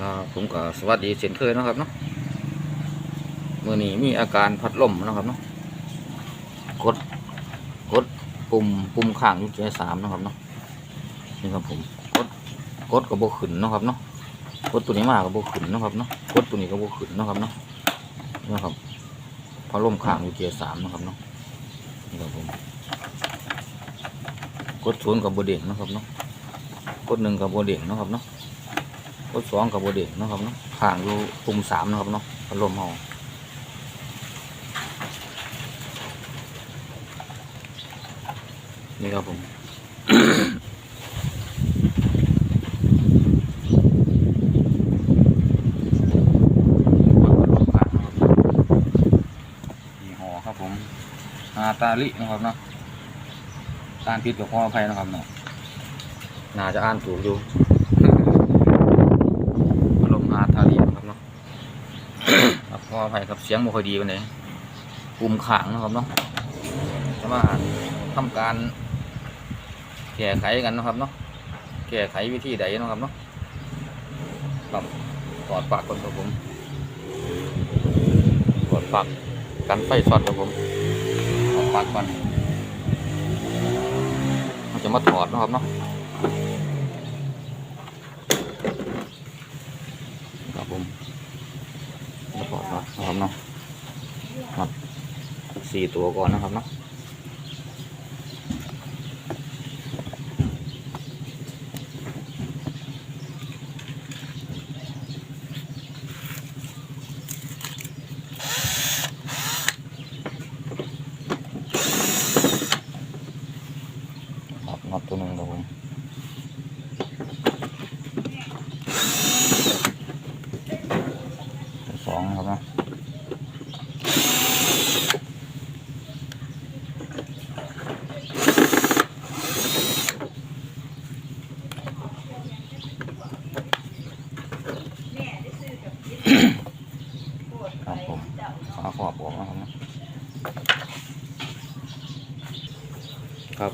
ครับผมก็สวัสดีเช่นเคยนะครับเนาะเมื่อนี้มีอาการพัดลมนะครับเนาะกดกดปุ่มปุ่มข้างอยู่เกียร์สามนะครับเนาะนี่ครับผมกดกดกับโบขึ้นนะครับเนาะกดตัวนี้มากับโบขึ้นนะครับเนาะกดตัวนี้กับโบขึ้นนะครับเนาะนี่ครับพัดลมข้างอยู่เกียร์สามนะครับเนาะนี่ครับผมกดศูนย์กับโบเด้งนะครับเนาะกดหนึ่งกับโบเด้งนะครับเนาะ กดสองกับโบเด็กนาะครับเนาะข้างอยู่ปุ่มสามเนาะครับเนาะพัดลมเฮานี่ครับผมยี่ห้อครับผมฮาตาลินะครับเนาะตานพิษกับขออภัยนะครับเนาะน่าจะอ่านถูกอยู่ อารมณ์อาทารีนะครับเนาะ ครับขออภัยครับเสียงไม่ค่อยดีวันนี้ปุ่มขางนะครับเนาะจะมาทำการแก้ไขกันนะครับเนาะแก้ไขวิธีใดนะครับเนาะครับถอดปลักก่อนครับผมถอดปลักกันไฟช็อตครับผมถอดปลักก่อนเราจะมาถอดนะครับเนาะ ครับผมมาถอด น็อตนะครับเนาะสี่ตัวก่อนนะครับเนาะครับน็อตตัวหนึ่งครับผม สองครับนะครับผมฝาขอบออกนะครับนะครับ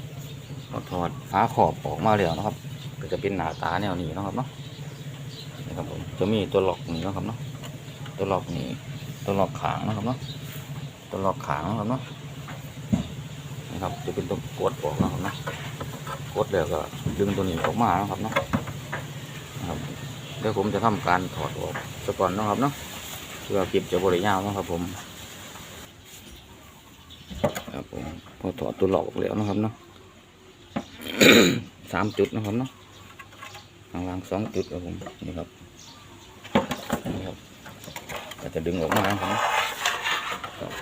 ก็ถอดฝา ขอบออกมาแล้วนะครับ ก็จะเป็นหนาตาแนวนี้นะครับเนาะนี่ครับผมจะมีตัวหลอกนี้นะครับเนาะตัวหลอกนี้ตัวหลอกขางนะครับเนาะตัวหลอกขางนะครับเนาะนะครับจะเป็นตัวกดออกนะครับเนาะกดแล้วก็ดึงตัวนี้ออกมานะครับเนาะนะครับเดี๋ยวผมจะทำการถอดออกซะก่อนนะครับเนาะเพื่อเก็บจะบริยาวนะครับผมครับผมพอถอดตัวหลอกออกแล้วนะครับเนาะ สามจุดนะครับเนาะข้างล่างสองจุดครับผมนี่ครับนี่ครับก็จะดึงออกมาครับเนาะครับ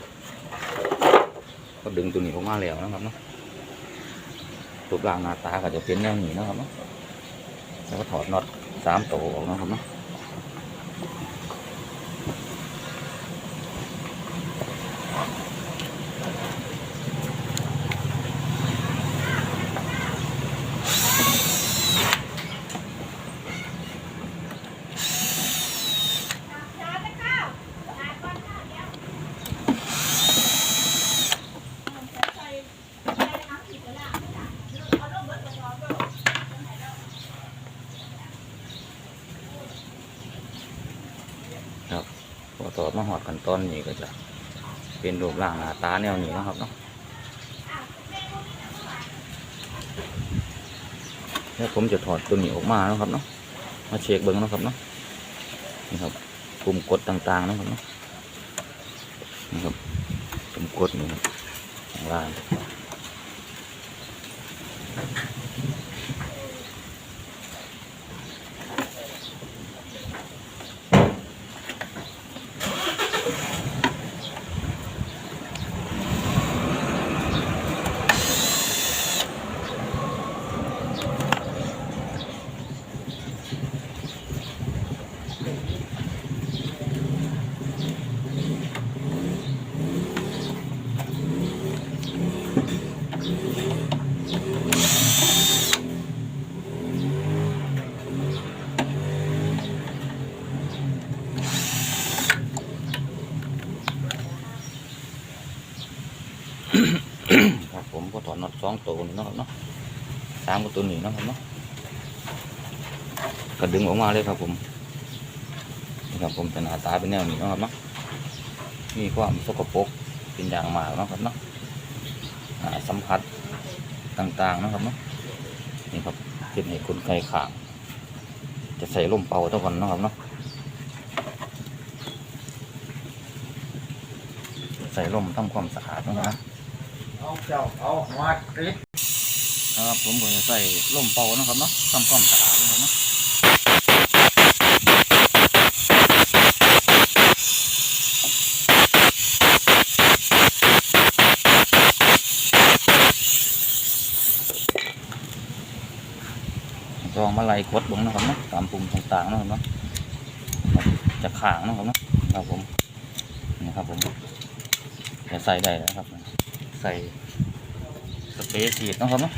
ก็ดึงตัวนี้ออกมาแล้วนะครับเนาะรูปร่างหน้าตาก็จะเป็นแนวนี้นะครับเนาะแล้วก็ถอดน็อตสามตัวออกนะครับเนาะครับพอถอดมาหอดกัน ตอนนี้ก็จะเป็นรูปร่างหน้าตาแนวนี้นะครับเนาะแล้วผมจะถอดตัวนี้ออกมานะครับเนาะมาเช็คเบิ้งนะครับเนาะนี่ครับปุ่มกดต่างๆนะครับเนาะนี่ครับปุ่มกดนี่ครับข้างล่าง สองตัวนี่เนาะครับเนาะสามกับตัวนี้เนาะครับเนาะก็ดึงออกมาเลยครับผมนี่ครับผมจะหน้าตาเป็นแนวนี้เนาะครับเนาะมีความสกปรกเป็นอย่างมากเนาะครับเนาะสัมผัสต่างๆนะครับเนาะนี่ครับเป็นให้คนไข้ขางจะใส่ลมเป่าเท่ากันนะครับเนาะใส่ลมทำความสะอาดนะครับ เอาเจ้าเอาหัวติดครับผมก็จะใส่ลมเป่านะครับเนาะทำความสะอาดนะครับเนาะลองมาไล่กดเบงนะครับเนาะตามปุ่มต่างๆนะครับเนาะจะขางนะครับเนาะครับผมนี่ครับผมจะใส่ได้แล้วครับ ใส่สเปรย์ฉีดนะครับเนาะ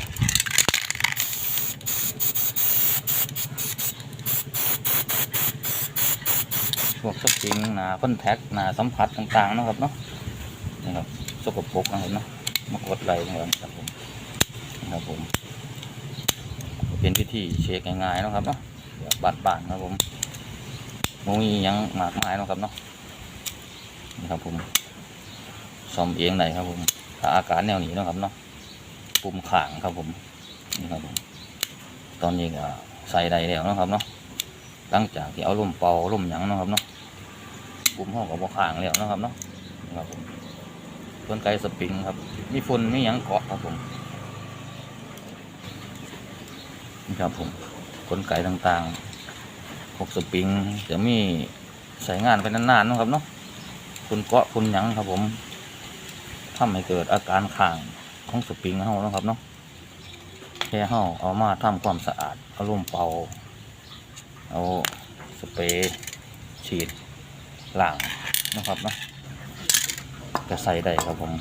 พวกสปริงหนาคอนแทคหนาสัมผัสต่างๆนะครับเนาะนี่ครับสกปรกนะครับเนาะมากดไหลนะครับผมนะครับผมเป็นพิธีเช็คง่ายๆนะครับเนาะแบบบานๆนะครับผมมมียังมากมายนะครับเนาะนี่ครับผมซ่อมเองได้ครับผม ถ้าอาการแนวนี้นะครับเนาะปุ่มขางครับผมนี่ครับผมตอนนี้ก็ใส่ได้แล้วนะครับเนาะหลังจากที่เอาลมเป่าลมหยังนะครับเนาะปุ่มห้องกับบขางแล้วนะครับเนาะนะครับผมต้นไก่สปริงครับ มีฝุ่นมีหยังเกาะครับผมนี่ครับผมกลไกต่างๆพวกสปริงจะมีใช้งานไปนานๆนะครับเนาะฝุ่นเกาะฝุ่นหยังครับผม ทำให้เกิดอาการข่างของสปริงเฮานะครับเนาะแค่เฮาเอามาทำความสะอาดเอาลมเป่าเอาสเปรย์ฉีดล้างนะครับเนาะจะใส่ได้ครับผม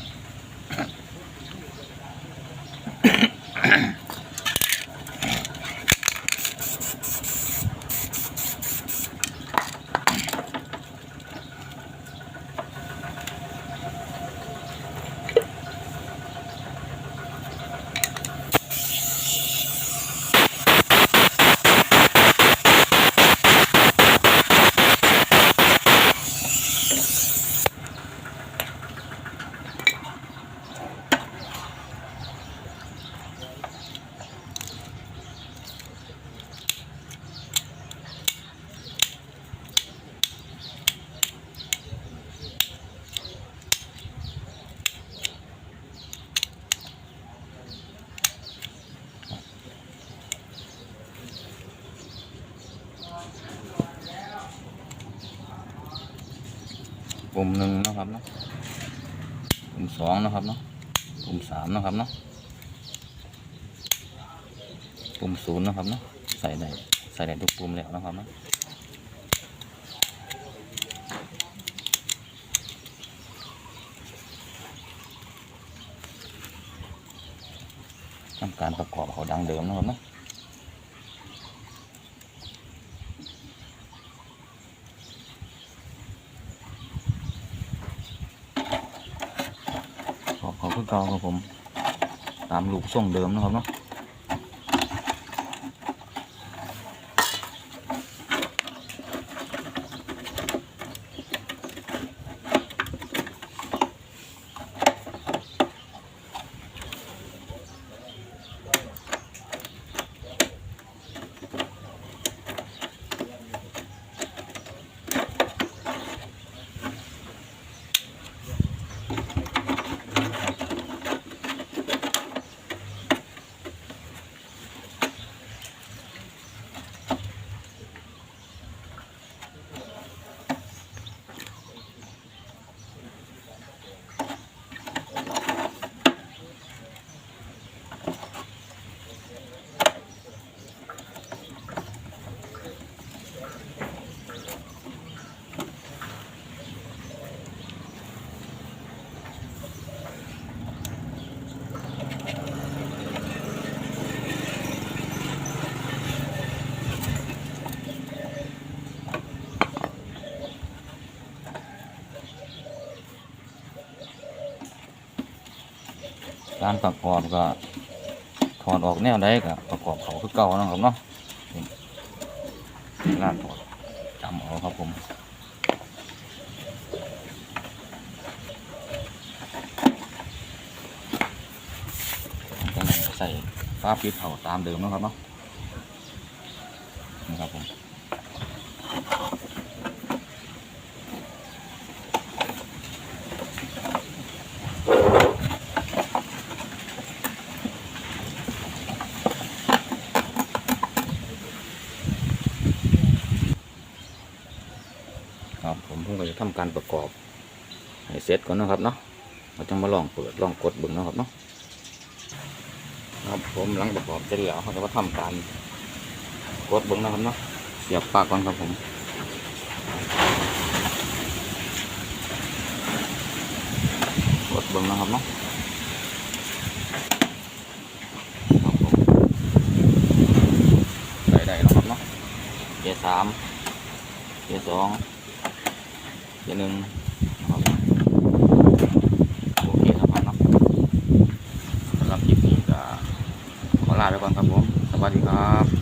ปุ่มหนึ่งนะครับเนาะปุ่มสองนะครับเนาะปุ่มสามนะครับเนาะปุ่มศูนย์นะครับเนาะใส่ได้ใส่ได้ทุกปุ่มแล้วนะครับเนาะทำการประกอบเขาดังเดิมนะครับเนาะ ขอบขอบคุณ เก่าครับผม ตามลูกส่งเดิมนะครับเนาะ การประกอบก็ถอดออกแนวใดก็ประกอบเขาคือเก่านะครับเนาะลากถอดจำเอาครับผมใส่ฟ้าปิดเผาตามเดิมนะครับเนาะนะครับผม ครับผมเพิ่งจะทำการประกอบให้เสร็จก่อนนะครับเนาะเราจะมาลองเปิดลองกดบึงนะครับเนาะครับผมหลังประกอบเสร็จแล้วเขาจะมาทำการกดบึงนะครับเนาะเสียบปลั๊กก่อนครับผมกดบึงนะครับเนาะครับผมได้ได้แล้วครับเนาะเกียร์สามเกียร์สอง เกียร์หนึ่งนะครับโอเคครับผมเนาะสำหรับคลิปนี้ก็ขอลาไปก่อนครับผม สวัสดีครับ